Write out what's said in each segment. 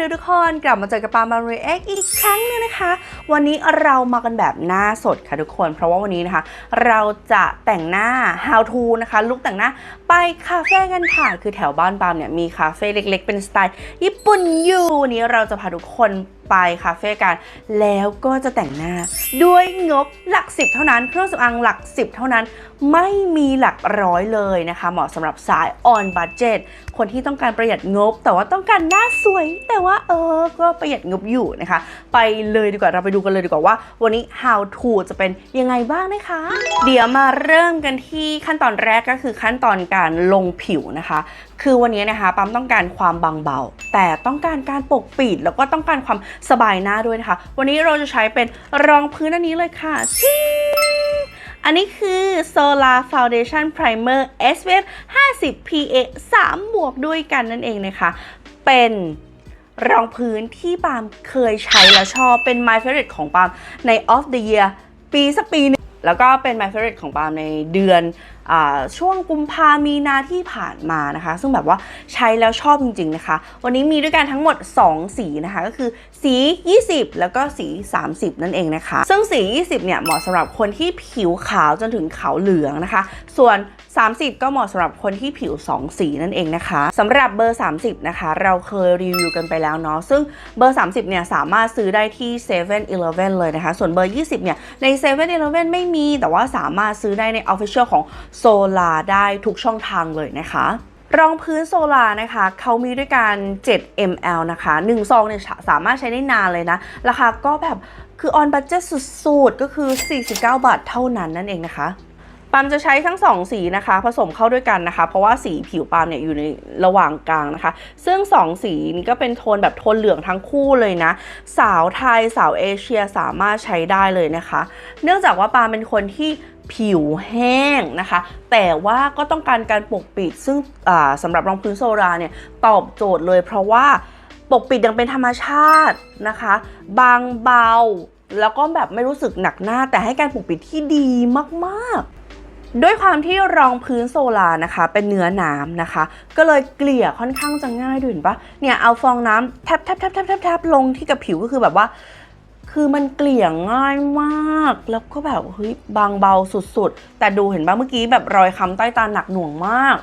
ดีทุกคนกลับมาเจอกับปามารีเอ็กอีกครั้งหนึงนะคะ วันนี้เรามากันแบบหน้าสดค่ะทุกคน เพราะว่าวันนี้นะคะ เราจะแต่งหน้า how to นะคะลุกแต่งหน้าไปคาเฟ่กันค่ะ คือแถวบ้านปามเนี่ยมีคาเฟ่เล็ก ๆ เป็นสไตล์ญี่ปุ่นอยู่วันนี้เราจะพาทุกคน ไปคาเฟ่กัน แล้วก็จะแต่งหน้า ด้วยงบหลักสิบเท่านั้นเครื่องสำอางหลักสิบเท่านั้นไม่มีหลักร้อยเลยนะคะ เหมาะสำหรับสาย on budget คนที่ต้องการประหยัดงบ แต่ว่าต้องการหน้าสวย แต่ว่าเออ ก็ประหยัดงบอยู่นะคะ ไปเลยดีกว่าเราไปดูกันเลยดีกว่าว่า วันนี้ how to จะเป็นยังไงบ้างนะคะ เดี๋ยวมาเริ่มกันที่ขั้นตอนแรกก็คือขั้นตอนการลงผิวนะคะ คือวันนี้นะคะปั๊มต้องการความบางเบา แต่ต้องการการปกปิด แล้วก็ต้องการความสบายหน้าด้วยนะคะ วันนี้เราจะใช้เป็นรองพื้นอันนี้เลยค่ะชิงอันนี้คือ Solar Foundation Primer SPF 50 PA 3 บวกด้วยกันนั่นเองนะคะ เป็นรองพื้นที่ปาล์มเคยใช้แล้วชอบเป็น my favorite ของปาล์มใน of the year ปีสักปีหนึงแล้วก็เป็น my favorite ของปาล์มในเดือน ช่วงกุมภามีนาที่ผ่านมานะคะ ซึ่งแบบว่าใช้แล้วชอบจริง ๆ นะคะ วันนี้มีด้วยกันทั้งหมด 2 สีนะคะ ก็คือสี 20 แล้วก็สี 30 นั่นเองนะคะ ซึ่งสี 20 เนี่ยเหมาะสำหรับคนที่ผิวขาวจนถึงขาวเหลืองนะคะ ส่วน 30 ก็เหมาะสำหรับคนที่ผิว 2 สีนั่นเองนะคะสำหรับเบอร์ 30 นะคะ เราเคยรีวิวกันไปแล้วเนาะซึ่งเบอร์ 30 เนี่ยสามารถซื้อได้ที่7 e เ e ่ e อเลยนะคะ ส่วนเบอร์ 20 เนี่ยใน7 e เ e ่ e ไม่มีแต่ว่าสามารถซื้อได้ใน Official ของโซลาได้ทุกช่องทางเลยนะคะรองพื้นโซลานะคะ เขามีด้วยกัน 7 ml นะคะ1ซองเนี่ยสามารถใช้ได้นานเลยนะ ราคาก็แบบคือ on budget สุดๆ ก็คือ 49 บาทเท่านั้นนั่นเองนะคะปามจะใช้ทั้งสองสีนะคะ ผสมเข้าด้วยกันนะคะ เพราะว่าสีผิวปามเนี่ยอยู่ในระหว่างกลางนะคะ ซึ่งสองสีนี้ก็เป็นโทนแบบโทนเหลืองทั้งคู่เลยนะ สาวไทยสาวเอเชียสามารถใช้ได้เลยนะคะ เนื่องจากว่าปามเป็นคนที่ ผิวแห้งนะคะ แต่ว่าก็ต้องการการปกปิด ซึ่งสำหรับรองพื้นโซราเนี่ยตอบโจทย์เลย เพราะว่าปกปิดยังเป็นธรรมชาตินะคะ บางเบา แล้วก็แบบไม่รู้สึกหนักหน้า แต่ให้การปกปิดที่ดีมากๆ ด้วยความที่รองพื้นโซลานะคะ เป็นเนื้อน้ำนะคะ ก็เลยเกลี่ยค่อนข้างจะง่ายด้วยเห็นปะเนี่ยเอาฟองน้ำแทบแทบแทบแทบแทบแทบลงที่กับผิวก็คือแบบว่า คือมันเกลี่ยง่ายมาก แล้วก็แบบเฮ้ยบางเบาสุดๆ แต่ดูเห็นปะเมื่อกี้แบบรอยค้ำใต้ตาหนักหน่วงมาก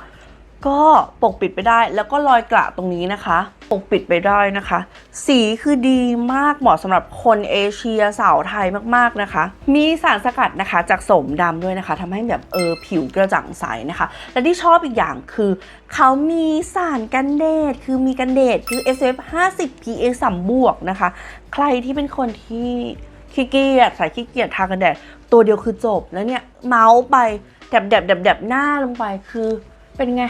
ก็ปกปิดไปได้แล้วก็รอยกระตรงนี้นะคะ ปกปิดไปได้นะคะ สีคือดีมากเหมาะสำหรับคนเอเชียสาวไทยมากๆนะคะ มีสารสกัดนะคะจากสมดำด้วยนะคะทำให้แบบเออผิวกระจ่างใสนะคะ และที่ชอบอีกอย่างคือ เขามีสารกันแดดคือมีกันแดดคือ SF 50 PA 3บวกนะคะ ใครที่เป็นคนที่ขี้เกียจใส่ขี้เกียจทากันแดดตัวเดียวคือจบแล้วเนี่ยเมาส์ไปแดบแดบแดบแดบหน้าลงไปคือเป็นไง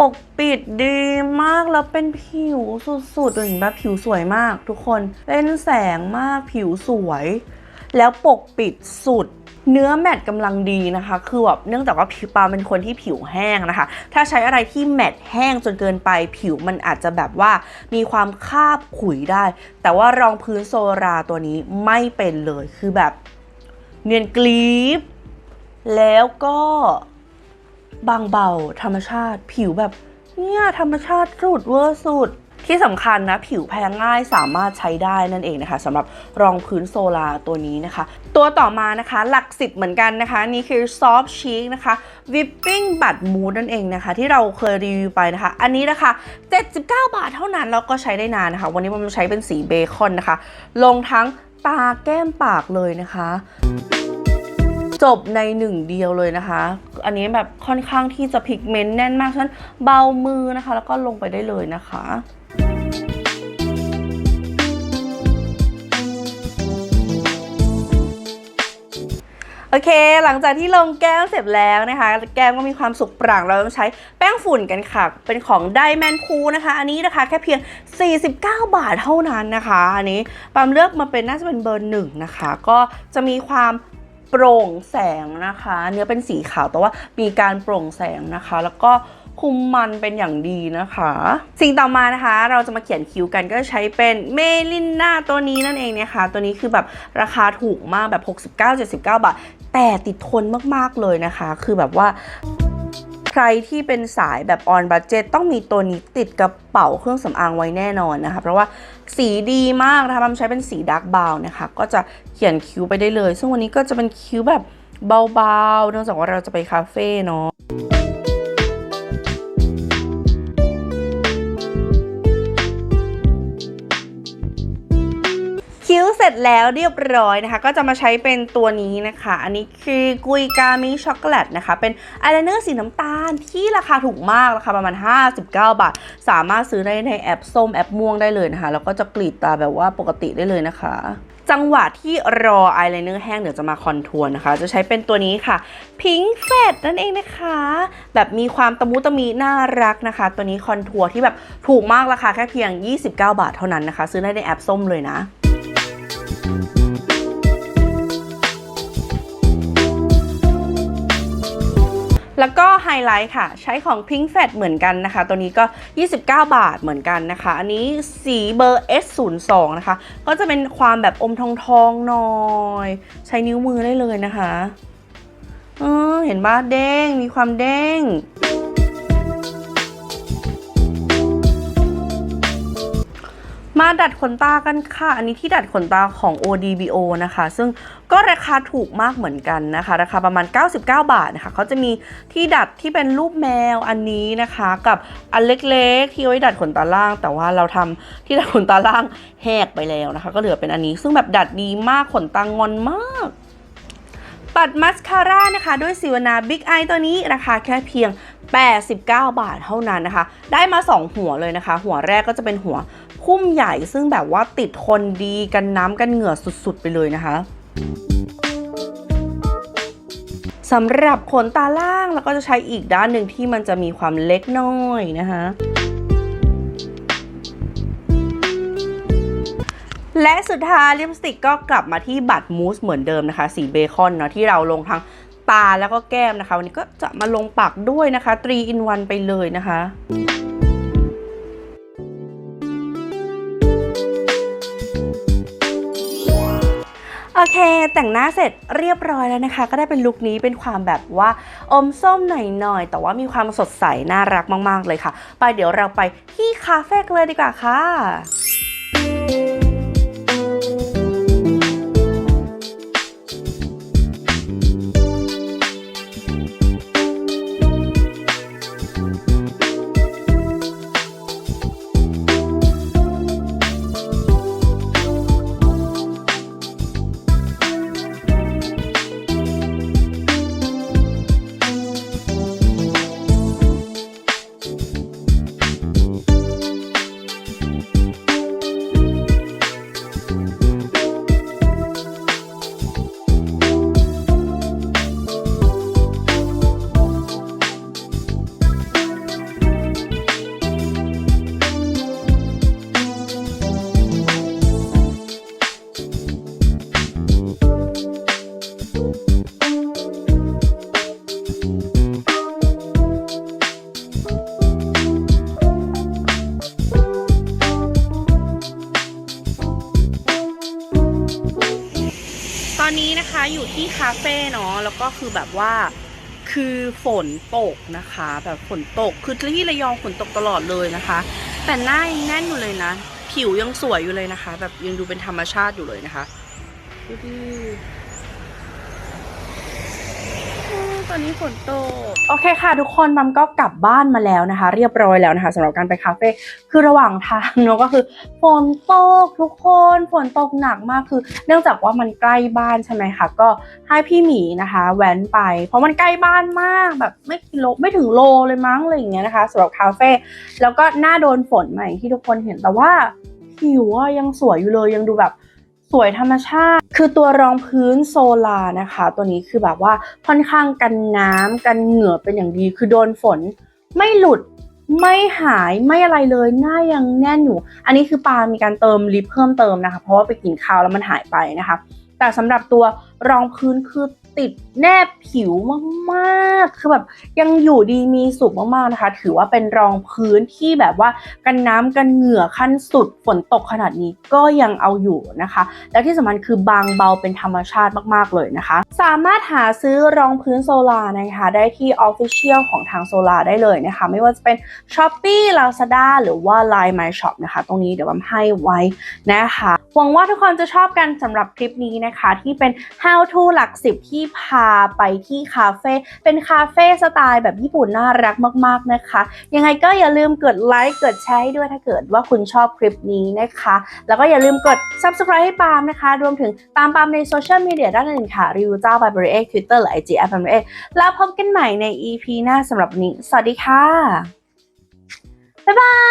ปกปิดดีมากแล้วเป็นผิวสุดๆเห็นปะผิวสวยมากทุกคนเป็นแสงมากผิวสวย แล้วปกปิดสุดเนื้อแมตต์กำลังดีนะคะ คือแบบเนื่องจากว่าผิวปาเป็นคนที่ผิวแห้งนะคะ ถ้าใช้อะไรที่แมตต์แห้งจนเกินไปผิวมันอาจจะแบบว่ามีความคาบขุยได้ แต่ว่ารองพื้นโซราตัวนี้ไม่เป็นเลย คือแบบเนียนกลีบ แล้วก็ บางเบา ธรรมชาติ ผิวแบบเนี่ยธรรมชาติสุดเวอร์สุด ที่สำคัญนะ ผิวแพ้ง่ายสามารถใช้ได้นั่นเองนะคะสำหรับรองพื้นโซลาตัวนี้นะคะ ตัวต่อมานะคะ หลักสิบเหมือนกันนะคะ นี่คือ Soft Cheek นะคะ Whipping Bud Mousse นั่นเองนะคะ ที่เราเคยรีวิวไปนะคะ อันนี้นะคะ 79 บาทเท่านั้นแล้วก็ใช้ได้นานนะคะ วันนี้มันใช้เป็นสีเบคอนนะคะ ลงทั้งตาแก้มปากเลยนะคะ จบในหนึ่งเดียวเลยนะคะ อันนี้แบบค่อนข้างที่จะพิกเมนต์แน่นมากฉะนั้นเบามือนะคะ แล้วก็ลงไปได้เลยนะคะโอเค หลังจากที่ลงแก้มเสร็จแล้วนะคะ แก้มก็มีความสุกปรั่งเราต้องใช้แป้งฝุ่นกันค่ะ เป็นของไดแมนคูนะคะ อันนี้นะคะแค่เพียง 49 บาทเท่านั้นนะคะ อันนี้ปามเลือกมาเป็นน่าจะเป็นเบอร์หนึ่งนะคะ ก็จะมีความ โปร่งแสงนะคะ เนื้อเป็นสีขาวแต่ว่ามีการโปร่งแสงนะคะ แล้วก็คุมมันเป็นอย่างดีนะคะ สิ่งต่อมานะคะ เราจะมาเขียนคิ้วกันก็ใช้เป็นเมลินนาตัวนี้นั่นเองนะคะ ตัวนี้คือแบบราคาถูกมากแบบ 69-79 บาท แต่ติดทนมากๆเลยนะคะ คือแบบว่า ใครที่เป็นสายแบบออนบัจเจตต้องมีตัวนี้ติดกระเป๋าเครื่องสำอางไว้แน่นอนนะคะ เพราะว่าสีดีมากนะคะมันใช้เป็นสีดาร์กบาวนะคะ ก็จะเขียนคิ้วไปได้เลย ซึ่งวันนี้ก็จะเป็นคิ้วแบบเบาๆ เนื่องจากว่าเราจะไปคาเฟ่เนาะ แล้วเรียบร้อยนะคะ ก็จะมาใช้เป็นตัวนี้นะคะ อันนี้คือกุยกามิช็อกโกแลตนะคะ เป็นอายไลเนอร์สีน้ำตาลที่ราคาถูกมากราคาประมาณ 59 บาท สามารถซื้อได้ในแอปส้มแอปม่วงได้เลยนะคะ แล้วก็จะกรีดตาแบบว่าปกติได้เลยนะคะจังหวะที่รออายไลเนอร์แห้งเดี๋ยวจะมาคอนทัวร์นะคะ จะใช้เป็นตัวนี้ค่ะ Pink f a d นั่นเองนะคะ แบบมีความตะมุตะมีน่ารักนะคะ ตัวนี้คอนทัวร์ที่แบบถูกมากราคาแค่เพียง 29 บาทเท่านั้นนะคะ ซื้อได้ในแอปส้มเลยนะ แล้วก็ไฮไลท์ค่ะ ใช้ของ Pink f a t เหมือนกันนะคะ ตัวนี้ก็ 29 บาทเหมือนกันนะคะ อันนี้สีเบอร์ S02 นะคะ ก็จะเป็นความแบบอมทองทองหน่อย ใช้นิ้วมือได้เลยนะคะเออเห็นบ้าเด้ง มีความเด้ง มาดัดขนตากันค่ะ อันนี้ที่ดัดขนตาของ ODBO นะคะ ซึ่งก็ราคาถูกมากเหมือนกันนะคะ ราคาประมาณ 99 บาทนะคะเขาจะมีที่ดัดที่เป็นรูปแมวอันนี้นะคะ กับอันเล็กๆ ที่ไว้ดัดขนตาล่าง แต่ว่าเราทำที่ดัดขนตาล่างแหกไปแล้วนะคะ ก็เหลือเป็นอันนี้ ซึ่งแบบดัดดีมากขนตางอนมากปัดมัสคาร่านะคะด้วยสิวนาบิ๊กไอตัวนี้ราคาแค่เพียง 89 บาทเท่านั้นนะคะ ได้มา 2 หัวเลยนะคะ หัวแรกก็จะเป็นหัว พุ่มใหญ่ซึ่งแบบว่าติดทนดีกันน้ำกันเหงื่อสุดๆ ไปเลยนะคะสำหรับขนตาล่างแล้วก็จะใช้อีกด้านหนึ่งที่มันจะมีความเล็กน้อยนะคะและสุดท้ายลิปสติกก็กลับมาที่บัตรมูสเหมือนเดิมนะคะ สีเบคอนเนาะที่เราลงทั้งตาแล้วก็แก้มนะคะ วันนี้ก็จะมาลงปากด้วยนะคะ 3 in 1 ไปเลยนะคะ แต่งหน้าเสร็จเรียบร้อยแล้วนะคะ ก็ได้เป็นลุคนี้เป็นความแบบว่าอมส้มหน่อยๆ แต่ว่ามีความสดใสน่ารักมากๆเลยค่ะ ไปเดี๋ยวเราไปที่คาเฟ่กันเลยดีกว่าค่ะ ที่คาเฟ่เนาะแล้วก็คือแบบว่าคือฝนตกนะคะ แบบฝนตกคือที่ระยองฝนตกตลอดเลยนะคะ แต่หน้ายังแน่นอยู่เลยนะ ผิวยังสวยอยู่เลยนะคะ แบบยังดูเป็นธรรมชาติอยู่เลยนะคะดูดิอืม ตอนนี้ฝนตก โอเคค่ะ ทุกคนมัมก็กลับบ้านมาแล้วนะคะ เรียบร้อยแล้วนะคะสำหรับการไปคาเฟ่คือระหว่างทางเนาะก็คือฝนตกทุกคนฝนตกหนักมากคือ เนื่องจากว่ามันใกล้บ้านใช่ไหมคะก็ให้พี่หมีนะคะ แว้นไป เพราะมันใกล้บ้านมากแบบไม่กิโลไม่ถึงโลเลยมั้งอะไรอย่างเงี้ยนะคะสำหรับคาเฟ่แล้วก็หน้าโดนฝนใหม่ที่ทุกคนเห็นแต่ว่าผิวอะยังสวยอยู่เลยยังดูแบบ สวยธรรมชาติ คือตัวรองพื้นโซลานะคะ ตัวนี้คือแบบว่าค่อนข้างกันน้ำกันเหงื่อเป็นอย่างดี คือโดนฝน ไม่หลุดไม่หายไม่อะไรเลยหน้ายังแน่นอยู่ อันนี้คือปามีการเติมลิปเพิ่มเติมนะคะ เพราะว่าไปกินข้าวแล้วมันหายไปนะคะ แต่สำหรับตัวรองพื้นคือ ติดแนบผิวมากๆ คือแบบยังอยู่ดีมีสุขมากๆนะคะ ถือว่าเป็นรองพื้นที่แบบว่ากันน้ำกันเหงื่อขั้นสุดฝนตกขนาดนี้ก็ยังเอาอยู่นะคะ และที่สำคัญคือบางเบาเป็นธรรมชาติมากๆเลยนะคะ สามารถหาซื้อรองพื้นโซลาร์นะคะได้ที่ Official ของทางโซลาได้เลยนะคะ ไม่ว่าจะเป็น Shopee Lazada หรือว่า Line My Shop นะคะ ตรงนี้เดี๋ยวผมให้ไว้นะคะหวังว่าทุกคนจะชอบกันสำหรับคลิปนี้นะคะ ที่เป็น How to หลักสิบที่พาไปที่คาเฟ่เป็นคาเฟ่สไตล์แบบญี่ปุ่นน่ารักมาก ๆนะคะ ยังไงก็อย่าลืมกดไลค์กดแชร์ให้ด้วยถ้าเกิดว่าคุณชอบคลิปนี้นะคะ แล้วก็อย่าลืมกด subscribe ให้ปาล์มนะคะ รวมถึงตามปาล์มในโซเชียลมีเดียด้านอื่นค่ะรีวิวเจ้าบายบริเอ Twitter หรือ IG แอปบายบริเอแล้วพบกันใหม่ใน EP หน้าสำหรับวันนี้ สวัสดีค่ะ บ๊ายบาย